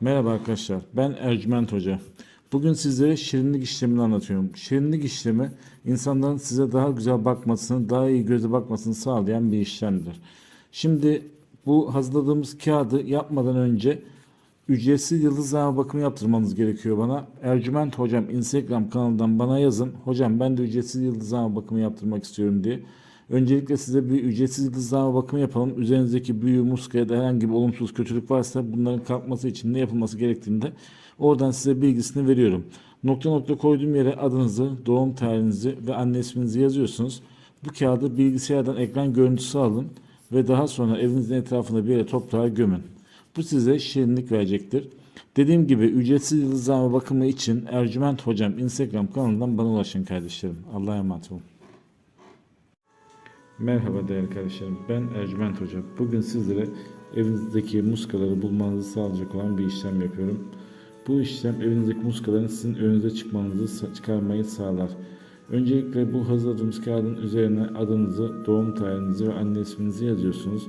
Merhaba arkadaşlar, ben Ercüment Hoca. Bugün sizlere şirinlik işlemini anlatıyorum. Şirinlik işlemi insanların size daha güzel bakmasını, daha iyi göze bakmasını sağlayan bir işlemdir. Şimdi bu hazırladığımız kağıdı yapmadan önce ücretsiz yıldızlama bakımı yaptırmanız gerekiyor bana. Ercüment Hocam Instagram kanalından bana yazın. Hocam ben de ücretsiz yıldızlama bakımı yaptırmak istiyorum diye. Öncelikle size bir ücretsiz yıldızlama bakımı yapalım. Üzerinizdeki büyü, muska ya da herhangi bir olumsuz kötülük varsa bunların kalkması için ne yapılması gerektiğinde oradan size bilgisini veriyorum. Nokta nokta koyduğum yere adınızı, doğum tarihinizi ve anne isminizi yazıyorsunuz. Bu kağıdı bilgisayardan ekran görüntüsü alın ve daha sonra evinizin etrafında bir yere toprağa gömün. Bu size şirinlik verecektir. Dediğim gibi ücretsiz yıldızlama bakımı için Ercüment Hocam Instagram kanalından bana ulaşın kardeşlerim. Allah'a emanet olun. Merhaba değerli kardeşlerim. Ben Ercüment Hoca. Bugün sizlere evinizdeki muskaları bulmanızı sağlayacak olan bir işlem yapıyorum. Bu işlem evinizdeki muskaların sizin önünüze çıkmanızı çıkarmayı sağlar. Öncelikle bu hazırladığımız kağıdın üzerine adınızı, doğum tarihinizi ve anne isminizi yazıyorsunuz.